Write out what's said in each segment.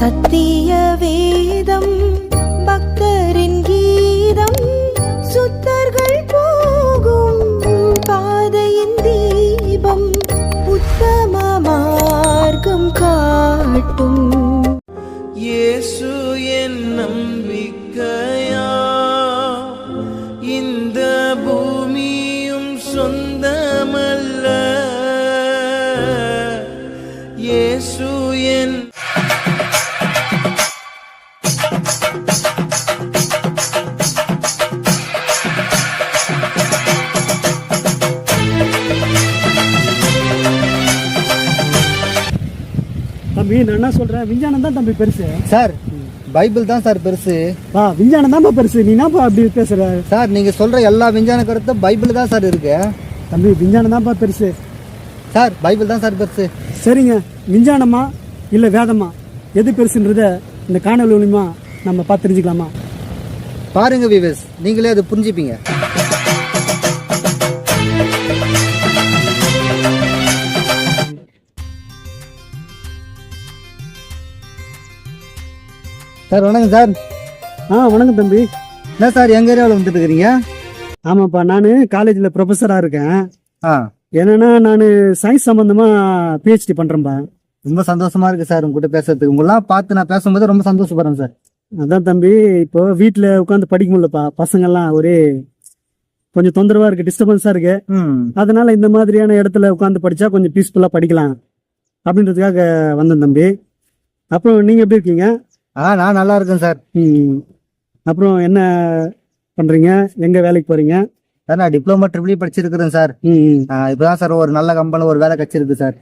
சத்திய வேதம் பக்தரின் கீதம் தம்பி நான் என்ன சொல்றேன்? விஞ்ஞானம் தான் தம்பி பெருசு. சார் பைபிள் தான் சார் பெருசு. வா விஞ்ஞானம் தான்ப்பா பெருசு. நீ என்னப்பா அப்படி பேசுற? சார் நீங்க சொல்ற எல்லா விஞ்ஞான கருத்தும் பைபிள் தான் சார் இருக்கு. தம்பி விஞ்ஞானம் தான்ப்பா பெருசு. சார் பைபிள் தான் சார் பெருசு. சரிங்க. விஞ்ஞானமா இல்ல வேதமா? எது பெருசுன்றத இந்த காணொலி மூலியமா நம்ம பார்த்து தெரிஞ்சுக்கலாமா? பாருங்க விவேஸ். நீங்களே அது புரிஞ்சுப்பீங்க. சார் வணக்கம் சார். ஆ வணக்கம் தம்பி. என்ன சார் எங்க ஏரியாவில் வந்துட்டு இருக்கிறீங்க ஆமாப்பா நான் காலேஜில் ப்ரொஃபஸராக இருக்கேன். ஆ. என்னன்னா நான் சயின்ஸ் சம்பந்தமா பிஹெச்டி பண்றேன்ப்பா ரொம்ப சந்தோஷமா இருக்கு சார் உங்ககிட்ட பேசுறதுக்கு. உங்களெல்லாம் பார்த்து நான் பேசும்போது ரொம்ப சந்தோஷப்படுறேன் சார். அதான் தம்பி இப்போ வீட்டில் உட்காந்து படிக்க முடியலப்பா. பசங்கெல்லாம் ஒரே கொஞ்சம் தொந்தரவா இருக்கு டிஸ்டர்பன்ஸா இருக்கு. ம். அதனால இந்த மாதிரியான இடத்துல உட்காந்து படிச்சா கொஞ்சம் பீஸ்ஃபுல்லா படிக்கலாம். அப்படின்றதுக்காக வந்தேன் தம்பி. அப்புறம் நீங்க எப்படி இருக்கீங்க? ஆ நான் நல்லா இருக்கேன் சார். ம். அப்புறம் என்ன பண்றீங்க? எங்க வேலைக்கு போறீங்க? சார் நான் டிப்ளமோ ட்ரிபிள் படிச்சிருக்கிறேன் சார். ம். ஆ, இப்பதான் சார் ஒரு நல்ல கம்பெனில ஒரு வேலை கிடைச்சிருக்கு சார்.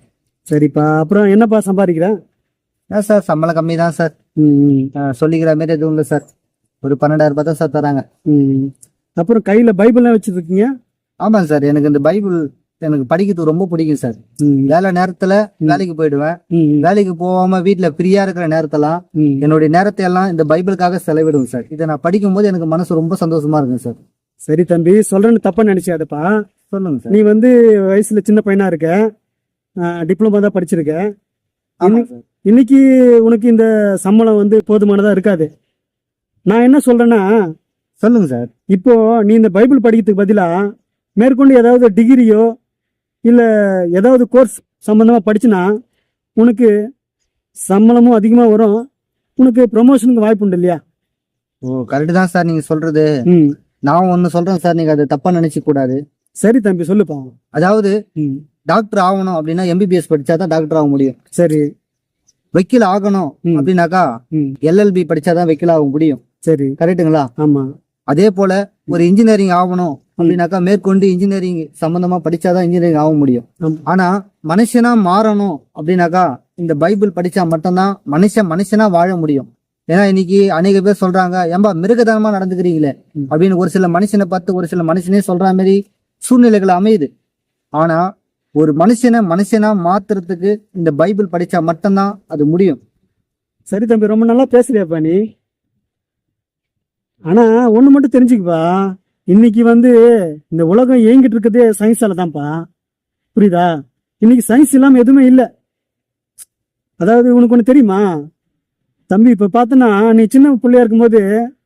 சரிப்பா. அப்புறம் என்னப்பா சம்பாதிக்கிற? ஏன் சார் சம்பளம் கம்மி தான் சார். ம், ஆ, சொல்லிக்கிற மாதிரி எதுவும் இல்லை சார். ஒரு பன்னெண்டாயிரம் ரூபாய் தான் சார் தராங்க. ம். அப்புறம் கையில பைபிள்லாம் வச்சிருக்கீங்க? ஆமாங்க சார் எனக்கு இந்த பைபிள் எனக்கு படிக்கிறது ரொம்ப பிடிக்கும் சார். வேலை நேரத்துல வேலைக்கு போயிடுவேன். வேலைக்கு போகாம வீட்டுல ஃப்ரீயா இருக்கிற நேரத்தெல்லாம். என்னுடைய நேரத்தை எல்லாம் இந்த பைபிளுக்காக செலவிடுவேன் சார். இதை நான் படிக்கும்போது எனக்கு மனசு ரொம்ப சந்தோஷமா இருக்கும் சார். சரி தம்பி சொல்றேன்னு தப்பா நினைச்சாதப்பா சொல்லுங்க சார். நீ வந்து வயசுல சின்ன பையனா இருக்க. டிப்ளமா தான் படிச்சிருக்க. இன்னைக்கு உனக்கு இந்த சம்பளம் வந்து போதுமானதா இருக்காது. நான் என்ன சொல்றேன்னா சொல்லுங்க சார். இப்போ நீ இந்த பைபிள் படிக்கிறதுக்கு பதிலா மேற்கொண்டு ஏதாவது டிகிரியோ இல்ல ஏதாவது கோர்ஸ் சம்பந்தமா படிச்சுனா உனக்கு சம்பளமும் அதிகமா வரும். உனக்கு ப்ரொமோஷனுக்கு வாய்ப்பு உண்டு இல்லையா? ஓ கரெக்ட் தான் சார் நீங்க சொல்றது. ம். நான் ஒன்னு சொல்றேன் சார் நீங்க அதை தப்பா நினைச்சு கூடாது. சரி தம்பி சொல்லுப்பா அதாவது ம். டாக்டர் ஆகணும் அப்படின்னா எம்பிபிஎஸ் படிச்சாதான் டாக்டர் ஆக முடியும். சரி. வக்கீல் ஆகணும். அப்படின்னாக்கா ம். எல்எல்பி படிச்சாதான் வக்கீல் ஆக முடியும். சரி. கரெக்ட்டுங்களா ஆமா. அதே போல ஒரு இன்ஜினியரிங் ஆகணும். அப்படின்னாக்கா மேற்கொண்டு இன்ஜினியரிங் சம்பந்தமா படிச்சாதான் இன்ஜினியரிங் ஆக முடியும். ஆனா மனுஷனா மாறணும் அப்படின்னாக்கா இந்த பைபிள் படிச்சா மட்டும்தான் மனுஷன் மனுஷனா வாழ முடியும். ஏன்னா இன்னைக்கு அநேக பேர் சொல்றாங்க ஏம்பா மிருகதனமா நடந்துக்கிறீங்களே. அப்படின்னு ஒரு சில மனுஷனை பார்த்து ஒரு சில மனுஷனே சொல்ற மாதிரி சூழ்நிலைகள் அமையுது. ஆனா ஒரு மனுஷனை மனுஷனா மாத்துறதுக்கு இந்த பைபிள் படிச்சா மட்டும்தான் அது முடியும். சரி தம்பி ரொம்ப நல்லா பேசுறியாப்பா நீ? ஆனா ஒண்ணு மட்டும் தெரிஞ்சுக்கப்பா. இன்னைக்கு வந்து இந்த உலகம் இயங்கிட்டு இருக்கிறதே சயின்ஸால தான்ப்பா. புரியுதா? இன்னைக்கு சயின்ஸ் இல்லாம எதுவுமே இல்லை. அதாவது உனக்கு ஒன்று தெரியுமா? தம்பி இப்ப பார்த்தனா நீ சின்ன பிள்ளையா இருக்கும்போது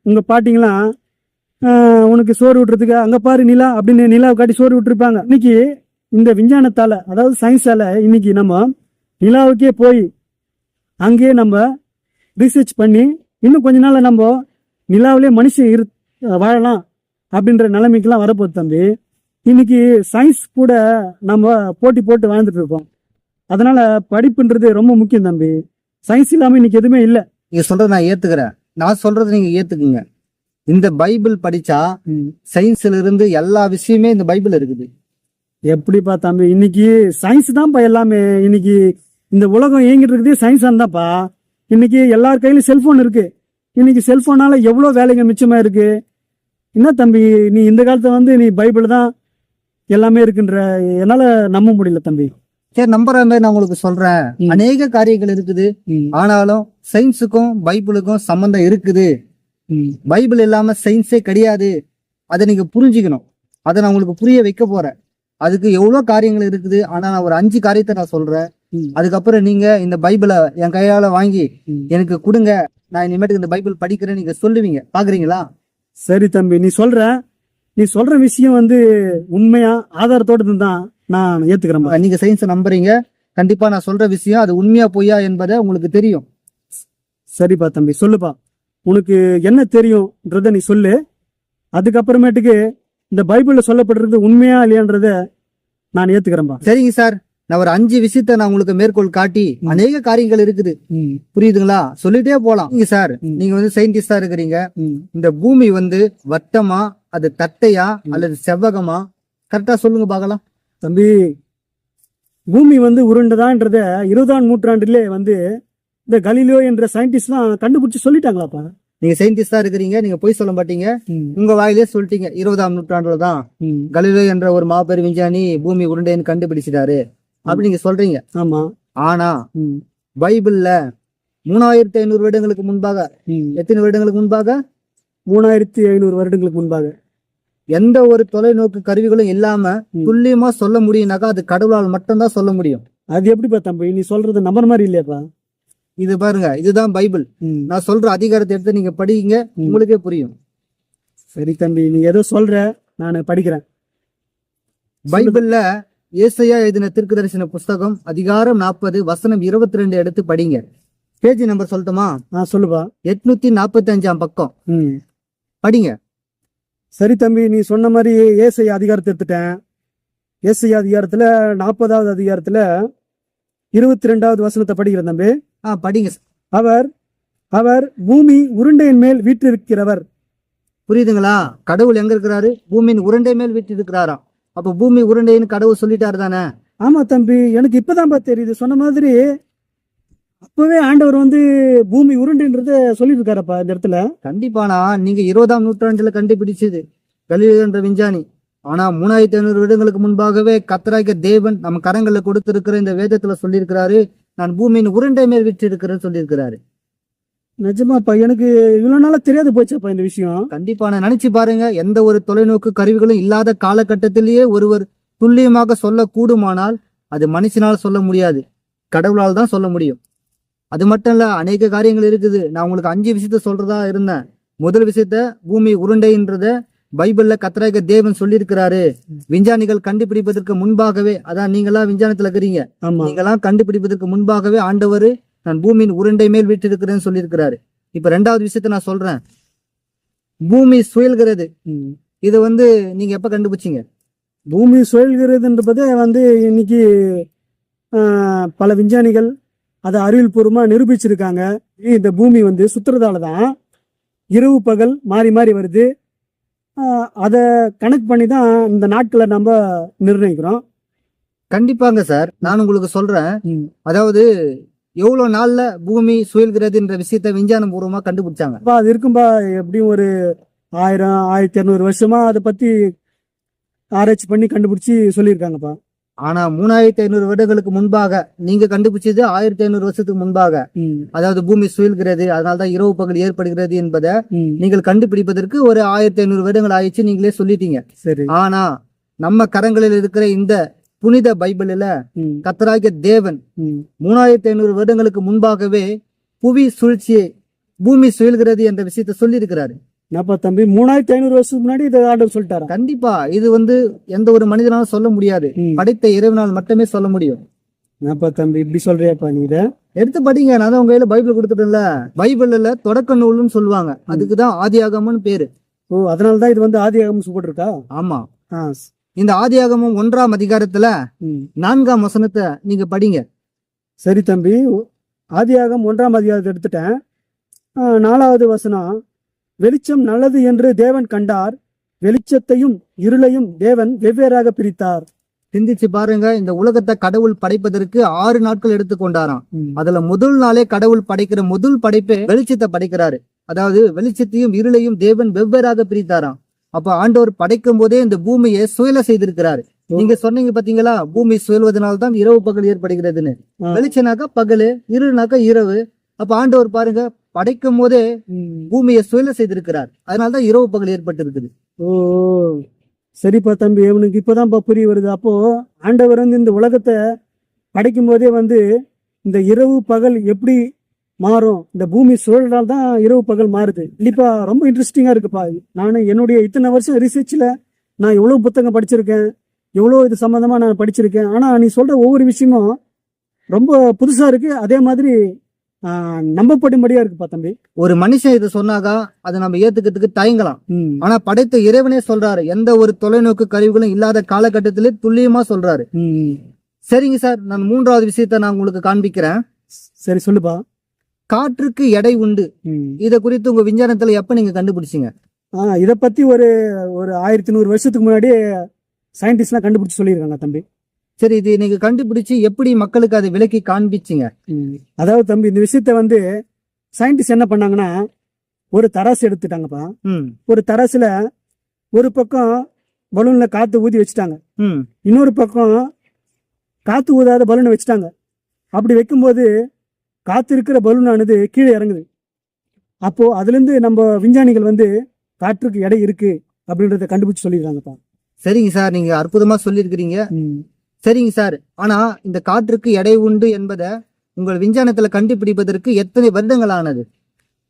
உங்க பாட்டிங்களாம் உனக்கு சோறு விட்டுறதுக்கு அங்க பாரு நிலா அப்படின்னு நிலாவை காட்டி சோறு விட்டுருப்பாங்க இன்னைக்கு இந்த விஞ்ஞானத்தால அதாவது சயின்ஸால இன்னைக்கு நம்ம நிலாவுக்கே போய் அங்கேயே நம்ம ரிசர்ச் பண்ணி இன்னும் கொஞ்ச நாள் நம்ம நிலாவிலே மனுஷன் இரு வாழலாம். அப்படின்ற நிலைமைக்கெல்லாம் வரப்போகுது தம்பி. இன்னைக்கு சயின்ஸ் கூட நம்ம போட்டி போட்டு வாழ்ந்துட்டு இருக்கோம். அதனால படிப்புன்றது ரொம்ப முக்கியம் தம்பி. சயின்ஸ் இல்லாம இன்னைக்கு எதுவுமே இல்லை. நீங்க சொல்றதை நான் ஏத்துக்கிறேன். நான் சொல்றதை நீங்க ஏத்துக்குங்க. இந்த பைபிள் படிச்சா சயின்ஸ்ல இருந்து எல்லா விஷயமே இந்த பைபிள் இருக்குது. எப்படிப்பா தம்பி? இன்னைக்கு சயின்ஸ் தான்ப்பா எல்லாமே. இன்னைக்கு இந்த உலகம் இயங்கிட்டு இருக்கிறதே சயின்ஸ் தான்ப்பா. இன்னைக்கு எல்லார் கையிலும் செல்போன் இருக்கு. இன்னைக்கு செல்போனால எவ்வளோ வேலைங்க மிச்சமா இருக்கு? என்ன தம்பி நீ இந்த காலத்துல வந்து நீ பைபிள் தான் எல்லாமே இருக்குன்ற என்னால நம்ப முடியல தம்பி. சரி நம்புற மாதிரி நான் உங்களுக்கு சொல்றேன். அநேக காரியங்கள் இருக்குது. ஆனாலும் சயின்ஸுக்கும் பைபிளுக்கும் சம்பந்தம் இருக்குது. பைபிள் இல்லாம சயின்ஸே கிடையாது. அதை நீங்க புரிஞ்சுக்கணும். அதை நான் உங்களுக்கு புரிய வைக்க போறேன். அதுக்கு எவ்வளவு காரியங்கள் இருக்குது. ஆனா நான் ஒரு அஞ்சு காரியத்தை நான் சொல்றேன். அதுக்கப்புறம் நீங்க இந்த பைபிளை என் கையால வாங்கி. எனக்கு கொடுங்க. நான் இனிமேட்டுக்கு இந்த பைபிள் படிக்கிறேன். நீங்க சொல்லுவீங்க. பாக்குறீங்களா? சரி தம்பி நீ சொல்ற. நீ சொல்ற விஷயம் வந்து உண்மையா? ஆதாரத்தோட தான் நான் ஏத்துக்கிறேன்பா நீங்க சயின்ஸை நம்புறீங்க. கண்டிப்பா நான் சொல்ற விஷயம் அது உண்மையா பொய்யா என்பதை உங்களுக்கு தெரியும். சரிப்பா தம்பி சொல்லுப்பா. உனக்கு என்ன தெரியும்ன்றத நீ சொல்லு. அதுக்கப்புறமேட்டுக்கு இந்த பைபிள்ல சொல்லப்படுறது உண்மையா இல்லையான்றத நான் ஏத்துக்கிறேன்பா சரிங்க சார். நான் ஒரு அஞ்சு விஷயத்த நான் உங்களுக்கு மேற்கோள் காட்டி அநேக காரியங்கள் இருக்குது. புரியுதுங்களா? சொல்லிட்டே போலாம். நீங்க சார். நீங்க வந்து சயின்டிஸ்டா இருக்கிறீங்க. இந்த பூமி வந்து வட்டமா அது தட்டையா அல்லது செவ்வகமா? கரெக்டா சொல்லுங்க பார்க்கலாம். தம்பி பூமி வந்து உருண்டுதான்றத இருபதாம் நூற்றாண்டிலே வந்து இந்த கலீலியோ என்ற சயின்டிஸ்ட்லாம் கண்டுபிடிச்சு சொல்லிட்டாங்களாப்பா? நீங்க சயின்டிஸ்டா இருக்கிறீங்க நீங்க போய் சொல்ல மாட்டீங்க. உங்க வாயிலே சொல்லிட்டீங்க இருபதாம் நூற்றாண்டுல தான். கலிலே என்ற ஒரு மாபெரும் விஞ்ஞானி பூமி உருண்டைன்னு கண்டுபிடிச்சிட்டாரு. அப்படி நீங்க சொல்றீங்க. ஆமா. ஆனா பைபிள்ல மூணாயிரத்தி ஐநூறு வருடங்களுக்கு முன்பாக. எத்தனை வருடங்களுக்கு முன்பாக? மூணாயிரத்தி ஐநூறு வருடங்களுக்கு முன்பாக. எந்த ஒரு தொலைநோக்கு கருவிகளும் இல்லாம. துல்லியமா சொல்ல முடியும்னாக்கா அது கடவுளால் மட்டும்தான் சொல்ல முடியும். அது எப்படிப்பா தம்பி? நீ சொல்றது நம்பர் மாதிரி இல்லையாப்பா? இது பாருங்க இதுதான் பைபிள். நான் சொல்ற அதிகாரத்தை எடுத்து நீங்க படிங்க. உங்களுக்கே புரியும். சரி தம்பி நீ ஏதோ சொல்ற நான் படிக்கிறேன். பைபிள்ல ஏசையா எழுதின தீர்க்கதரிசன புஸ்தகம் அதிகாரம் நாற்பது வசனம் இருபத்தி ரெண்டு எடுத்து படிங்க. பேஜ் நம்பர் சொல்லட்டுமா? ஆ சொல்லுப்பா. எட்நூத்தி நாற்பத்தி அஞ்சாம் பக்கம். ம். படிங்க. சரி தம்பி நீ சொன்ன மாதிரி ஏசை அதிகாரத்தை எடுத்துட்டேன். ஏசை அதிகாரத்துல நாற்பதாவது அதிகாரத்துல இருபத்தி ரெண்டாவது வசனத்தை படிக்கிறேன் தம்பி. ஆ படிங்க அவர் அவர் பூமி உருண்டையின் மேல் வீற்றிருக்கிறவர். புரியுதுங்களா? கடவுள் எங்க இருக்கிறாரு? பூமியின் உருண்டை மேல் வீட்டு இருக்கிறாராம் அப்ப பூமி உருண்டைன்னு கடவுள் சொல்லிட்டாரு தானே? ஆமா தம்பி எனக்கு இப்பதான்ப்பா தெரியுது. சொன்ன மாதிரி அப்பவே ஆண்டவர் வந்து பூமி உருண்டைன்றத சொல்லியிருக்காரப்பா இந்த இடத்துல. கண்டிப்பானா நீங்க இருபதாம் நூற்றாண்டுல கண்டுபிடிச்சது கலிலே என்ற விஞ்ஞானி. ஆனா மூணாயிரத்தி ஐநூறு வருடங்களுக்கு முன்பாகவே கத்தராக தேவன் நம்ம கரங்கள்ல கொடுத்திருக்கிற இந்த வேதத்துல சொல்லியிருக்கிறாரு நான் பூமியின் உருண்டை மேல் விட்டு இருக்கிறேன்னு சொல்லியிருக்கிறாரு. நிஜமாப்பா எனக்கு இவ்வளவு நாளா தெரியாது போச்சாப்பா இந்த விஷயம். கண்டிப்பா நான் நினைச்சு பாருங்க எந்த ஒரு தொலைநோக்கு கருவிகளும் இல்லாத காலகட்டத்திலேயே ஒருவர் துல்லியமாக சொல்ல கூடுமானால் அது மனுஷனால் சொல்ல முடியாது. கடவுளால் தான் சொல்ல முடியும். அது மட்டும் இல்ல அநேக காரியங்கள் இருக்குது. நான் உங்களுக்கு அஞ்சு விஷயத்த சொல்றதா இருந்தேன். முதல் விஷயத்த பூமி உருண்டைன்றத பைபிள்ல கத்தராக தேவன் சொல்லியிருக்கிறாரு. விஞ்ஞானிகள் கண்டுபிடிப்பதற்கு முன்பாகவே அதான் நீங்களாம் விஞ்ஞானத்துல இருக்கிறீங்க. நீங்களாம் கண்டுபிடிப்பதற்கு முன்பாகவே ஆண்டவர் நான் பூமியின் உருண்டை மேல் வீட்டிருக்கிறேன்னு சொல்லியிருக்கிறாரு. இப்ப ரெண்டாவது விஷயத்த நான் சொல்றேன். பூமி சுயல்கிறது. இதை வந்து நீங்க எப்ப கண்டுபிடிச்சீங்க? பூமி சுழல்கிறதுன்றதை வந்து இன்னைக்கு பல விஞ்ஞானிகள் அதை அறிவியல் பூர்வமா நிரூபிச்சிருக்காங்க. இந்த பூமி வந்து சுத்துறதால தான் இரவு பகல் மாறி மாறி வருது. அதை கணக்கு பண்ணி தான் இந்த நாட்களை நம்ம நிர்ணயிக்கிறோம். கண்டிப்பாங்க சார். நான் உங்களுக்கு சொல்றேன். அதாவது எவ்வளவு நாள்ல பூமி சுயல்கிறதுன்ற விஷயத்த விஞ்ஞானம் பூர்வமா கண்டுபிடிச்சாங்க? அப்பா அது இருக்கும்பா எப்படியும் ஒரு ஆயிரம் ஆயிரத்தி இரநூறு வருஷமா அதை பத்தி ஆராய்ச்சி பண்ணி கண்டுபிடிச்சி சொல்லியிருக்காங்கப்பா. ஆனா மூணாயிரத்தி ஐநூறு வருடங்களுக்கு முன்பாக நீங்க கண்டுபிடிச்சது ஆயிரத்தி ஐநூறு வருஷத்துக்கு முன்பாக. அதாவது பூமி சுயல்கிறது அதனால்தான் இரவு பகல் ஏற்படுகிறது என்பதை நீங்கள் கண்டுபிடிப்பதற்கு ஒரு ஆயிரத்தி ஐநூறு வருடங்கள் ஆயிடுச்சு நீங்களே சொல்லிட்டீங்க. சரி. ஆனா நம்ம கரங்களில் இருக்கிற இந்த புனித பைபிளில் கத்தராகிய தேவன். மூணாயிரத்தி ஐநூறு வருடங்களுக்கு முன்பாகவே புவி சுழற்சியை பூமி சுழல்கிறது என்ற விஷயத்தை சொல்லியிருக்கிறாரு. என்னப்பா தம்பி மூணாயிரத்தி ஐநூறு வருஷத்துக்கு முன்னாடி இதை ஆர்டர் சொல்லிட்டாரா? கண்டிப்பா இது வந்து எந்த ஒரு மனிதனாலும் சொல்ல முடியாது. படைத்த இறைவனால் மட்டுமே சொல்ல முடியும். என்னப்பா தம்பி இப்படி சொல்றியாப்பா நீ இத? எடுத்து படிங்க நான் தான் உங்க கையில பைபிள் கொடுத்துட்டேன்ல. பைபிள்ல தொடக்க நூல்னு சொல்லுவாங்க. அதுக்கு தான் ஆதியாகமம்னு பேரு. ஓ அதனாலதான் இது வந்து ஆதி ஆகமம் போட்டிருக்கா? ஆமா. இந்த ஆதியாகமம் ஒன்றாம் அதிகாரத்துல. நான்காம் வசனத்தை நீங்க படிங்க. சரி தம்பி ஆதியாகம் ஒன்றாம் அதிகாரத்தை எடுத்துட்டேன். நாலாவது வசனம் வெளிச்சம் நல்லது என்று தேவன் கண்டார் வெளிச்சத்தையும் இருளையும் தேவன் வெவ்வேறாக பிரித்தார். சிந்திச்சு பாருங்க இந்த உலகத்தை கடவுள் படைப்பதற்கு ஆறு நாட்கள் எடுத்துக்கொண்டாராம். அதுல முதல் நாளே கடவுள் படைக்கிற முதல் படைப்பே வெளிச்சத்தை படைக்கிறாரு. அதாவது வெளிச்சத்தையும் இருளையும் தேவன் வெவ்வேறாக பிரித்தாராம். அப்ப ஆண்டவர் படைக்கும் போதே இந்த பூமியை சுயல செய்திருக்கிறாரு. நீங்க சொன்னீங்க பாத்தீங்களா? பூமி சுயல்வதனால தான் இரவு பகல் ஏற்படுகிறதுன்னு. வெளிச்சனாக்கா பகலு இருனாக்கா இரவு. அப்ப ஆண்டவர் பாருங்க படைக்கும் போதே. பூமியை சுயல செய்திருக்கிறார். அதனாலதான் இரவு பகல் ஏற்பட்டு இருக்குது ஓ சரிப்பா தம்பி இவனுக்கு இப்போதான்ப்பா புரிய வருது. அப்போ ஆண்டவர் வந்து இந்த உலகத்தை படைக்கும் போதே வந்து இந்த இரவு பகல் எப்படி மாறும். இந்த பூமி சுழலால் தான் இரவு பகல் மாறுது. இல்லைப்பா ரொம்ப இன்ட்ரெஸ்டிங்கா இருக்குப்பா. நான் என்னுடைய இத்தனை வருஷம் ரிசர்ச்ல நான் எவ்வளவு புத்தகம் படிச்சிருக்கேன் எவ்வளோ இது சம்பந்தமா நான் படிச்சிருக்கேன். ஆனா நீ சொல்ற ஒவ்வொரு விஷயமும் ரொம்ப புதுசா இருக்கு. அதே மாதிரி நம்பப்படும்படியா இருக்குப்பா தம்பி. ஒரு மனுஷன் இதை சொன்னாக்கா அதை நம்ம ஏத்துக்கிறதுக்கு தயங்கலாம். ம். ஆனா படைத்த இறைவனே சொல்றாரு. எந்த ஒரு தொலைநோக்கு கருவிகளும் இல்லாத காலகட்டத்திலே துல்லியமா சொல்றாரு. சரிங்க சார் நான் மூன்றாவது விஷயத்த நான் உங்களுக்கு காண்பிக்கிறேன். சரி சொல்லுப்பா. காற்றுக்கு எடை உண்டு. இத குறித்து உங்க விஞ்ஞானத்துல எப்ப நீங்க கண்டுபிடிச்சீங்க? ஆ இதை பத்தி ஒரு ஒரு ஆயிரத்தி நூறு வருஷத்துக்கு முன்னாடி சயின்டிஸ்ட்லாம் கண்டுபிடிச்சு சொல்லியிருக்காங்க தம்பி. சரி இது நீங்க கண்டுபிடிச்சு எப்படி மக்களுக்கு அதை விலக்கி காண்பிச்சீங்க? அதாவது தம்பி இந்த விஷயத்த வந்து சயின்டிஸ்ட் என்ன பண்ணாங்கன்னா ஒரு தராசு எடுத்துட்டாங்கப்பா. ஒரு தராசுல ஒரு பக்கம் பலூன்ல காத்து ஊதி வச்சுட்டாங்க. இன்னொரு பக்கம் காத்து ஊதாத பலூனை வச்சுட்டாங்க. அப்படி வைக்கும்போது காத்து இருக்கிற பலூனானது கீழே இறங்குது. அப்போ அதுல இருந்து நம்ம விஞ்ஞானிகள் வந்து காற்றுக்கு எடை இருக்கு அப்படின்றத கண்டுபிடிச்சு சொல்லியிருக்காங்கப்பா. சரிங்க சார் நீங்க அற்புதமா சொல்லியிருக்கிறீங்க. சரிங்க சார் ஆனா இந்த காற்றுக்கு எடை உண்டு என்பதை உங்கள் விஞ்ஞானத்துல கண்டுபிடிப்பதற்கு எத்தனை வருடங்கள் ஆனது?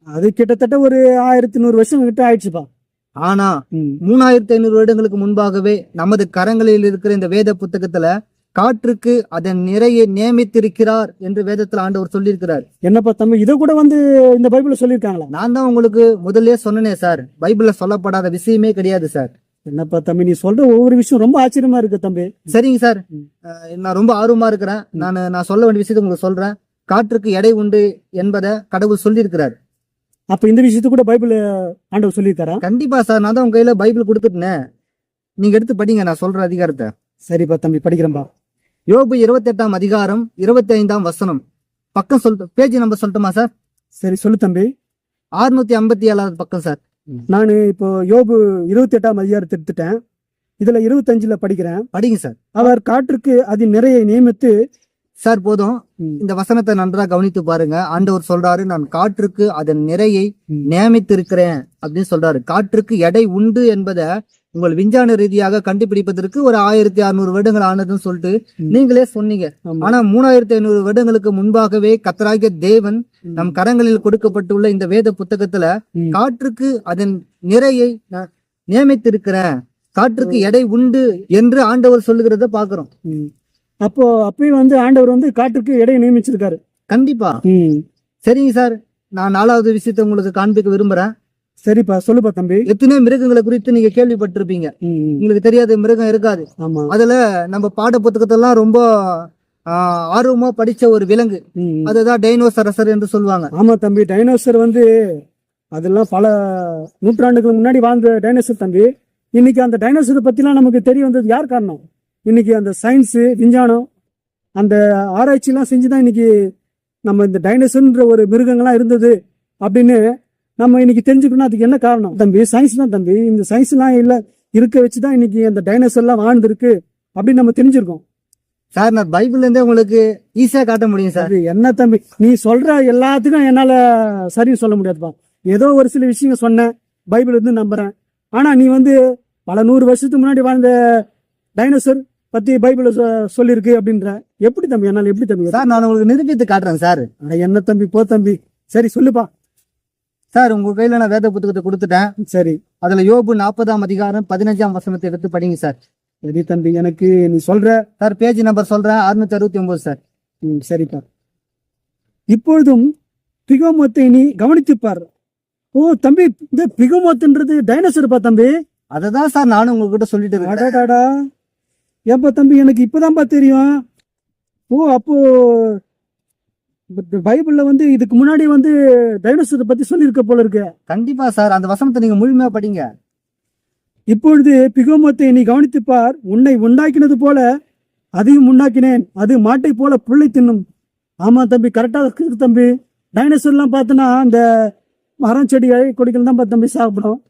அது கிட்டத்தட்ட ஒரு ஆயிரத்தி நூறு வருஷம் கிட்ட ஆயிடுச்சுப்பா. ஆனா ம். மூணாயிரத்தி ஐநூறு வருடங்களுக்கு முன்பாகவே நமது கரங்களில் இருக்கிற இந்த வேத புத்தகத்துல காற்றுக்கு அதன் நிறையை நியமித்திருக்கிறார் என்று வேதத்துல ஆண்டவர் சொல்லியிருக்கிறார். என்னப்பா தம்பி இதை கூட வந்து இந்த பைபிள்ல சொல்லியிருக்காங்களா? நான் தான் உங்களுக்கு முதல்ல சொன்னனே சார். பைபிள்ல சொல்லப்படாத விஷயமே கிடையாது சார். என்னப்பா தம்பி நீ சொல்ற ஒவ்வொரு விஷயம் ரொம்ப ஆச்சரியமா இருக்கு தம்பி. சரிங்க சார். நான் ரொம்ப ஆர்வமா இருக்கிறேன். நான் நான் சொல்ல வேண்டிய விஷயத்தை உங்களுக்கு சொல்றேன். காற்றுக்கு எடை உண்டு என்பதை கடவுள் சொல்லியிருக்கிறார். அப்ப இந்த விஷயத்த கூட பைபிள் ஆண்டவர் சொல்லியிருக்காரா? கண்டிப்பா சார். நான் தான் உங்க கையில பைபிள் கொடுத்துட்டேன். நீங்க எடுத்து படிங்க நான் சொல்ற அதிகாரத்தை. சரிப்பா தம்பி படிக்கிறேன்பா. யோபு இருபத்தி எட்டாம் அதிகாரம் இருபத்தி ஐந்தாம் வசனம். பக்கம் சொல்லிட்டு பேஜ் நம்பர் சொல்லட்டுமா சார்? சரி சொல்லு தம்பி. ஆறுநூத்தி ஐம்பத்தி ஏழாவது பக்கம் சார். நான் இப்போ யோபு இருபத்தி எட்டாம் அதிகாரத்தை எடுத்துட்டேன். இதுல இருபத்தஞ்சுல படிக்கிறேன். படிங்க சார். அவர் காற்றுக்கு அதன் நிறைய நியமித்து சார் போதும். இந்த வசனத்தை நன்றா கவனித்து பாருங்க. ஆண்டவர் சொல்றாரு நான் காற்றுக்கு அதன் நிறையை. நியமித்திருக்கிறேன் அப்படின்னு சொல்றாரு. காற்றுக்கு எடை உண்டு என்பதை உங்கள் விஞ்ஞான ரீதியாக கண்டுபிடிப்பதற்கு ஒரு ஆயிரத்தி அறுநூறு வருடங்கள் ஆனதுன்னு சொல்லிட்டு. நீங்களே சொன்னீங்க. ஆனா மூணாயிரத்தி ஐநூறு வருடங்களுக்கு முன்பாகவே கத்தராகிய தேவன் நம் கரங்களில் கொடுக்கப்பட்டுள்ள இந்த வேத புத்தகத்துல. காற்றுக்கு அதன் நிறையை நியமித்திருக்கிறேன் காற்றுக்கு எடை உண்டு என்று ஆண்டவர் சொல்லுகிறத பாக்குறோம். அப்போ அப்பயும் வந்து ஆண்டவர் வந்து காற்றுக்கு இடையை நியமிச்சிருக்காரு கண்டிப்பா. சரிங்க சார் நான் நாலாவது விஷயத்தை உங்களுக்கு காண்பிக்க விரும்புறேன் சரிப்பா சொல்லுப்பா தம்பி. எத்தனையோ மிருகங்களை குறித்து நீங்க கேள்விப்பட்டிருப்பீங்க. உங்களுக்கு தெரியாத மிருகம் இருக்காது. ஆமா. அதுல நம்ம பாட புத்தகத்தெல்லாம் ரொம்ப ஆர்வமா படிச்ச ஒரு விலங்கு. அதுதான் டைனோசரசர் என்று சொல்லுவாங்க. ஆமா தம்பி டைனோசர் வந்து அதெல்லாம் பல நூற்றாண்டுகளுக்கு முன்னாடி வாழ்ந்த டைனோசர் தம்பி. இன்னைக்கு அந்த டைனோசரை பத்திலாம் நமக்கு தெரிய வந்தது யார் காரணம்? இன்னைக்கு அந்த சயின்ஸ் விஞ்ஞானம் அந்த ஆராய்ச்சிலாம் செஞ்சுதான் இன்னைக்கு நம்ம இந்த டைனோசர்ன்ற ஒரு மிருகங்கள்லாம் இருந்தது அப்படின்னு நம்ம இன்னைக்கு தெரிஞ்சுக்கணும் அதுக்கு என்ன காரணம்? தம்பி சயின்ஸ் தான் தம்பி. இந்த சயின்ஸ்லாம் இல்ல இருக்க வச்சுதான் இன்னைக்கு அந்த டைனோசர்லாம் வாழ்ந்திருக்கு அப்படின்னு நம்ம தெரிஞ்சிருக்கோம். சார் நான் பைபிள்ல இருந்தே உங்களுக்கு ஈஸியா காட்ட முடியும் சார் என்ன தம்பி? நீ சொல்ற எல்லாத்துக்கும் என்னால சரின்னு சொல்ல முடியாதுப்பா. ஏதோ ஒரு சில விஷயங்கள் சொன்னேன் பைபிள் இருந்து நம்புறேன். ஆனா நீ வந்து பல நூறு வருஷத்துக்கு முன்னாடி வாழ்ந்த டைனோசர் பத்தி பைபிள் சொல்லியிருக்கு அப்படின்ற. எப்படி தம்பி என்னால எப்படி தம்பி? சார் நான் உங்களுக்கு நிரூபித்து காட்டுறேன் சார் என்ன தம்பி போ தம்பி. சரி சொல்லுப்பா. சார் உங்க கையில நான் வேத புத்தகத்தை கொடுத்துட்டேன். சரி. அதுல யோபு நாற்பதாம் அதிகாரம் பதினஞ்சாம் வசனத்தை எடுத்து படிங்க சார். சரி தம்பி எனக்கு நீ சொல்ற. சார் பேஜ் நம்பர் சொல்றேன் அறுநூத்தி அறுபத்தி ஒன்பது சார் ம், சரிப்பா இப்பொழுதும் பிகோமத்தை நீ கவனித்துப் பார். ஓ தம்பி இந்த பிகோமத்துன்றது டைனோசர்ப்பா தம்பி? அதை தான் சார் நானும் உங்ககிட்ட சொல்லிட்டு இருக்கேன். ஏப்பா தம்பி எனக்கு இப்பதான்ப்பா தெரியும்? ஓ அப்போ பைபிள்ல வந்து இதுக்கு முன்னாடி வந்து டைனோசரை பத்தி சொல்லியிருக்க போல இருக்கு. கண்டிப்பா சார் அந்த வசனத்தை நீங்க முழுமையா படிங்க. இப்பொழுது பிகோமத்தை நீ கவனித்துப் பார் உன்னை உண்டாக்கினது போல அதையும் உண்டாக்கினேன். அது மாட்டை போல புல்லை தின்னும். ஆமா தம்பி கரெக்டா இருக்கு தம்பி. டைனோசர்லாம் பார்த்தோன்னா அந்த மரம் செடி கொடிகள் தான் தம்பி சாப்பிடும்.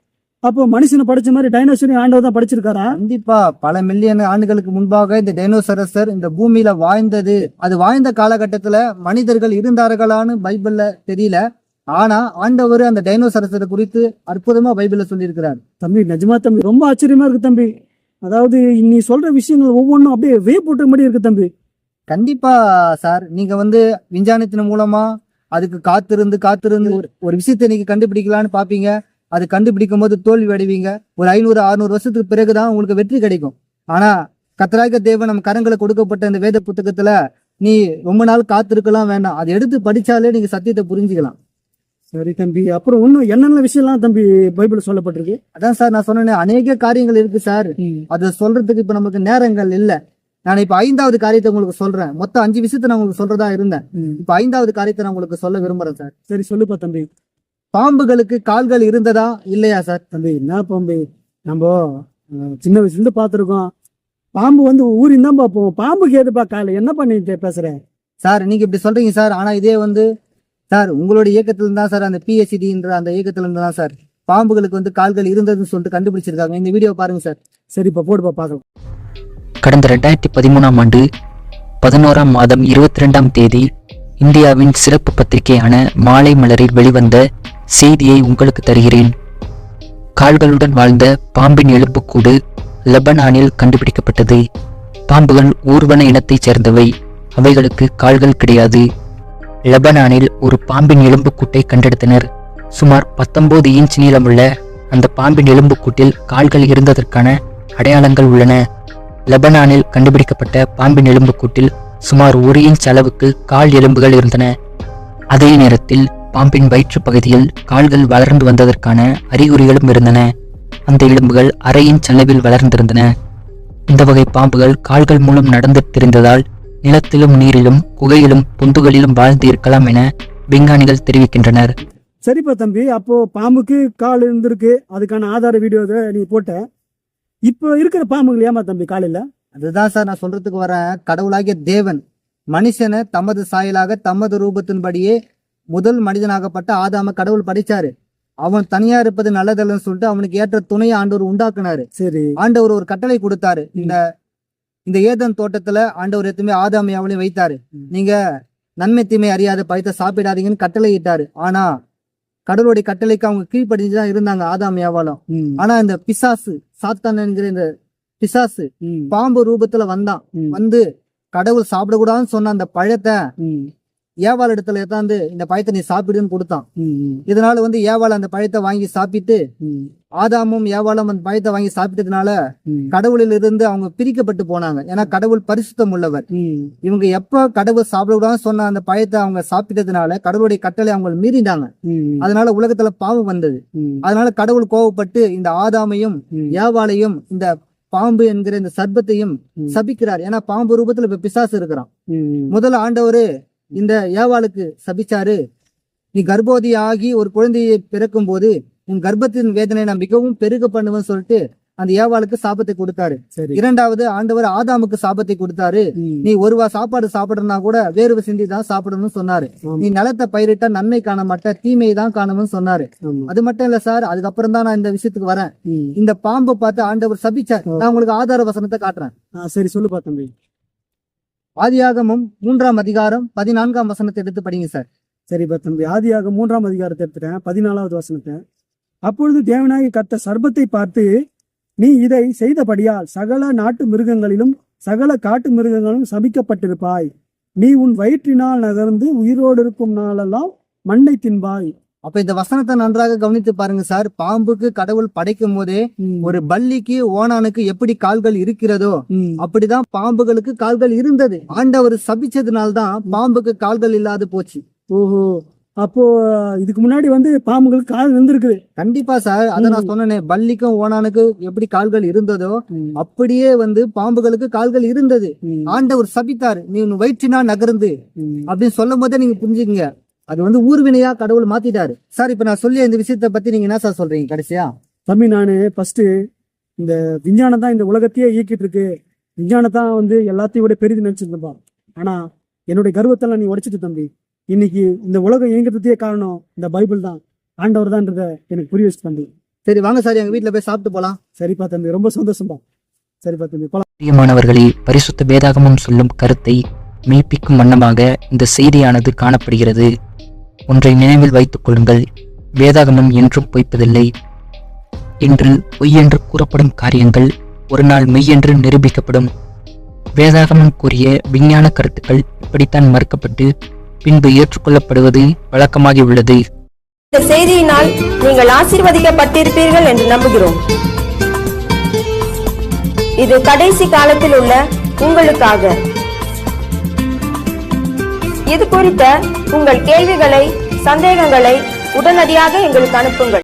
அப்போ மனுஷனை படிச்ச மாதிரி டைனோசரையும் ஆண்டவர் தான் படிச்சிருக்காரா? கண்டிப்பா. பல மில்லியன் ஆண்டுகளுக்கு முன்பாக இந்த டைனோசரஸர் இந்த பூமியில வாழ்ந்தது. அது வாழ்ந்த காலகட்டத்துல மனிதர்கள் இருந்தார்களான்னு பைபிள்ல தெரியல. ஆனா ஆண்டவர் அந்த டைனோசரஸரை குறித்து அற்புதமா பைபிள்ல சொல்லியிருக்கிறார். தம்பி நிஜமா தம்பி ரொம்ப ஆச்சரியமா இருக்கு தம்பி. அதாவது நீ சொல்ற விஷயங்கள் ஒவ்வொன்றும் அப்படியே வே போட்ட மாதிரி இருக்கு தம்பி. கண்டிப்பா சார். நீங்க வந்து விஞ்ஞானத்தின் மூலமா அதுக்கு காத்திருந்து காத்திருந்து ஒரு ஒரு விஷயத்தை நீங்க கண்டுபிடிக்கலான்னு பாப்பீங்க. அது கண்டுபிடிக்கும் போது தோல்வி அடைவீங்க. ஒரு ஐநூறு அறுநூறு வருஷத்துக்கு பிறகுதான் உங்களுக்கு வெற்றி கிடைக்கும். ஆனா கத்தராக தேவன் நம்ம கரங்களை கொடுக்கப்பட்ட இந்த வேத புத்தகத்துல நீ ரொம்ப நாள் காத்திருக்கலாம் வேண்டாம். அதை எடுத்து படிச்சாலே நீங்க சத்தியத்தை புரிஞ்சுக்கலாம். சரி தம்பி. அப்புறம் இன்னும் என்னென்ன விஷயம்லாம் தம்பி பைபிள் சொல்லப்பட்டிருக்கு? அதான் சார் நான் சொன்னேனே அநேக காரியங்கள் இருக்கு சார். அது சொல்றதுக்கு இப்ப நமக்கு நேரங்கள் இல்ல. நான் இப்ப ஐந்தாவது காரியத்தை உங்களுக்கு சொல்றேன். மொத்தம் அஞ்சு விஷயத்தை நான் உங்களுக்கு சொல்றதா இருந்தேன். இப்ப ஐந்தாவது காரியத்தை நான் உங்களுக்கு சொல்ல விரும்புறேன் சார். சரி சொல்லுப்பா தம்பி. பாம்புகளுக்கு கால்கள் இருந்ததா? இல்லையா சார் தம்பி என்ன பாம்பு? நம்ம சின்ன வயசுல இருந்து பார்த்துருக்கோம். பாம்பு வந்து ஊரின் தான் பார்ப்போம். பாம்புக்கு எதுப்பா காலை என்ன பண்ணிட்டு பேசுற? சார் நீங்க இப்படி சொல்றீங்க சார் ஆனா இதே வந்து சார் உங்களோட இயக்கத்துல இருந்தா சார் அந்த பிஎஸ்சிடின்ற அந்த இயக்கத்துல இருந்து தான் சார் பாம்புகளுக்கு வந்து கால்கள் இருந்ததுன்னு சொல்லிட்டு கண்டுபிடிச்சிருக்காங்க. இந்த வீடியோ பாருங்க சார் சரிப்பா போடுப்பா பார்க்கலாம். கடந்த ரெண்டாயிரத்தி பதிமூணாம் ஆண்டு பதினோராம் மாதம் இருபத்தி ரெண்டாம் தேதி இந்தியாவின் சிறப்பு பத்திரிகையான மாலை மலரில் வெளிவந்த செய்தியை உங்களுக்கு தருகிறேன். கால்களுடன் வாழ்ந்த பாம்பின் எலும்புக்கூடு லெபனானில் கண்டுபிடிக்கப்பட்டது. பாம்புகள் ஊர்வன இனத்தைச் சேர்ந்தவை. அவைகளுக்கு கால்கள் கிடையாது. லெபனானில் ஒரு பாம்பின் எலும்புக்கூட்டை கண்டெடுத்தனர். சுமார் பத்தொன்பது இன்ச் நீளமுள்ள அந்த பாம்பின் எலும்புக்கூட்டில் கால்கள் இருந்ததற்கான அடையாளங்கள் உள்ளன. லெபனானில் கண்டுபிடிக்கப்பட்ட பாம்பின் எலும்புக்கூட்டில் சுமார் ஒரு இன்ச் அளவுக்கு கால் எலும்புகள் இருந்தன. அதே நேரத்தில் பாம்பின் வயிற்றுப் பகுதியில் கால்கள் வளர்ந்து வந்ததற்கான அறிகுறிகளும் இருந்தன. அந்த எலும்புகள் அரை இன்ச் அளவில் வளர்ந்திருந்தன. இந்த வகை பாம்புகள் கால்கள் மூலம் நடந்து திரிந்ததால் நிலத்திலும் நீரிலும் குகையிலும் பொந்துகளிலும் வாழ்ந்து இருக்கலாம் என விஞ்ஞானிகள் தெரிவிக்கின்றனர். சரிப்பா தம்பி அப்போ பாம்புக்கு கால் இருந்திருக்கு. அதுக்கான ஆதார வீடியோ நீ போட்ட. இப்போ இருக்கிற பாம்புகள் ஏமா தம்பி காலையில அதுதான் சார் நான் சொல்றதுக்கு வரேன். கடவுளாகிய தேவன் மனுஷனை தமது சாயலாக தமது ரூபத்தின்படியே முதல் மனிதனாகப்பட்ட ஆதாம கடவுள் படைச்சாரு. அவன் தனியா இருப்பது நல்லதல்லன்னு சொல்லிட்டு அவனுக்கு ஏற்ற துணையை ஆண்டவர் உண்டாக்குனாரு. சரி. ஆண்டவர் ஒரு கட்டளை கொடுத்தாரு. இந்த இந்த ஏதன் தோட்டத்துல ஆண்டவர் எத்துமே ஆதாமி அவளையும் வைத்தாரு. நீங்க நன்மை தீமை அறியாத பழத்தை சாப்பிடாதீங்கன்னு கட்டளை இட்டாரு ஆனா கடவுளுடைய கட்டளைக்கு அவங்க கீழ்ப்படிஞ்சுதான் இருந்தாங்க ஆதாம் ஏவாளும் ம், ஆனா இந்த பிசாசு சாத்தான் என்கிற இந்த பிசாசு பாம்பு ரூபத்துல வந்தான். வந்து கடவுள் சாப்பிடக்கூடாதுன்னு சொன்ன அந்த பழத்தை ஏவாள் இடத்துல எத்தாந்து இந்த பழத்தை நீ சாப்பிடுன்னு கொடுத்தான். இதனால வந்து ஏவாள் அந்த பழத்தை வாங்கி சாப்பிட்டு ஆதாமும் ஏவாளும் அந்த பழத்தை வாங்கி சாப்பிட்டதுனால கடவுளில் இருந்து அவங்க பிரிக்கப்பட்டு போனாங்க. ஏன்னா கடவுள் பரிசுத்தம் உள்ளவர். இவங்க எப்ப கடவுள் சாப்பிடக்கூடாதுன்னு சொன்ன அந்த பழத்தை அவங்க சாப்பிட்டதுனால கடவுளுடைய கட்டளை அவங்க மீறினாங்க அதனால உலகத்துல பாவம் வந்தது. அதனால கடவுள் கோவப்பட்டு இந்த ஆதாமையும் ஏவாளையும் இந்த பாம்பு என்கிற இந்த சர்ப்பத்தையும் ம். சபிக்கிறார். ஏன்னா பாம்பு ரூபத்துல இப்ப பிசாசு இருக்கிறான். ம், முதல்ல ஆண்டவரு இந்த ஏவாளுக்கு சபிச்சாரு நீ கர்ப்பவதி ஆகி ஒரு குழந்தையை பிறக்கும் போது உன் கர்ப்பத்தின் வேதனை நான் மிகவும் பெருக பண்ணுவேன்னு சொல்லிட்டு அந்த ஏவாளுக்கு சாபத்தை கொடுத்தாரு. இரண்டாவது ஆண்டவர் ஆதாமுக்கு சாபத்தை கொடுத்தாரு. நீ ஒருவா சாப்பாடு சாப்பிடறனா கூட வேர்வை சிந்தி தான் சாப்பிடணும்னு சொன்னாரு. நீ நிலத்தை பயிரிட்டா நன்மை காண மாட்ட தீமையை தான் காணும்னு சொன்னாரு. அது மட்டும் இல்ல சார் அதுக்கப்புறம் தான் நான் இந்த விஷயத்துக்கு வரேன். இந்த பாம்பை பார்த்து ஆண்டவர் சபிச்சார். நான் உங்களுக்கு ஆதார வசனத்தை காட்டுறேன். சரி சொல்லுப்பா தம்பி ஆதியாகமும் மூன்றாம் அதிகாரம் பதினான்காம் வசனத்தை எடுத்து படிங்க சார். சரிப்பா தம்பி ஆதியாக மூன்றாம் அதிகாரத்தை எடுத்துட்டேன் பதினாலாவது வசனத்தை. அப்பொழுது தேவனாகி கத்த சர்பத்தை பார்த்து நீ இதை செய்தபடியால் சகல நாட்டு மிருகங்களிலும் சகல காட்டு மிருகங்களும் சபிக்கப்பட்டிருப்பாய். நீ உன் வயிற்றினால் நகர்ந்து உயிரோடு இருக்கும் நாளெல்லாம் மண்ணை தின்பாய். அப்ப இந்த வசனத்தை நன்றாக கவனித்து பாருங்க சார். பாம்புக்கு கடவுள் படைக்கும் போதே ஒரு பல்லிக்கு ஓனானுக்கு எப்படி கால்கள் இருக்கிறதோ அப்படிதான் பாம்புகளுக்கு கால்கள் இருந்தது. ஆண்டவர் சபிச்சதுனால்தான் பாம்புக்கு கால்கள் இல்லாது போச்சு. ஓஹோ. அப்போ இதுக்கு முன்னாடி வந்து பாம்புகளுக்கு கால் இருந்திருக்குது. கண்டிப்பா சார். அத நான். சொன்னேனே பல்லிக்கும் ஓனானுக்கு எப்படி கால்கள் இருந்ததோ அப்படியே வந்து பாம்புகளுக்கு கால்கள் இருந்தது. ஆண்டவர் சபித்தார் நீ வயிற்றினா நகர்ந்து. அப்படின்னு சொல்லும் போதே நீங்க புரிஞ்சுக்கங்க. அது வந்து ஊர்வினையா கடவுள் மாத்திட்டாரு. சார் இப்ப நான் சொல்லிய இந்த விஷயத்தை பத்தி நீங்க என்ன சார் சொல்றீங்க கடைசியா? தம்பி நான் ஃபர்ஸ்ட் இந்த விஞ்ஞானம் தான் இந்த உலகத்தையே இயக்கிட்டு இருக்கு. விஞ்ஞானம் தான் வந்து எல்லாத்தையும் விட பெரிது நினைச்சிருந்தப்பா ஆனா என்னுடைய கர்வத்தெல்லாம் நீ உடைச்சிட்டு தம்பி. இன்னைக்கு இந்த உலகம் இயங்குறதுக்கே காரணம் இந்த பைபிள் தான். ஆண்டவர் தான்றத எனக்கு புரிய வச்சு தம்பி. சரி வாங்க சார் எங்க வீட்டுல போய் சாப்பிட்டு போலாம். சரிப்பா தம்பி ரொம்ப சந்தோஷம்பா சரிப்பா தம்பி போலாம். பிரியமானவர்களே பரிசுத்த வேதாகமம் சொல்லும் கருத்தை மெய்ப்பிக்கும் வண்ணமாக இந்த செய்தியானது காணப்படுகிறது. ஒன்றை நினைவில் வைத்துக் கொள்ளுங்கள். வேதாகமம் என்றும் பொய்ப்பதில்லை. இன்று பொய் என்று கூறப்படும் காரியங்கள் ஒரு நாள் மெய் என்று நிரூபிக்கப்படும். வேதாகமம் கூறிய விஞ்ஞான கருத்துக்கள் இப்படித்தான் மறுக்கப்பட்டு பின்பு ஏற்றுக்கொள்ளப்படுவது வழக்கமாகி உள்ளது இந்த செய்தியினால் நீங்கள் ஆசீர்வதிக்கப்பட்டிருப்பீர்கள் என்று நம்புகிறோம். இது கடைசி காலத்தில் உள்ள உங்களுக்காக. இது குறித்த உங்கள் கேள்விகளை சந்தேகங்களை உடனடியாக எங்களுக்கு அனுப்புங்கள்.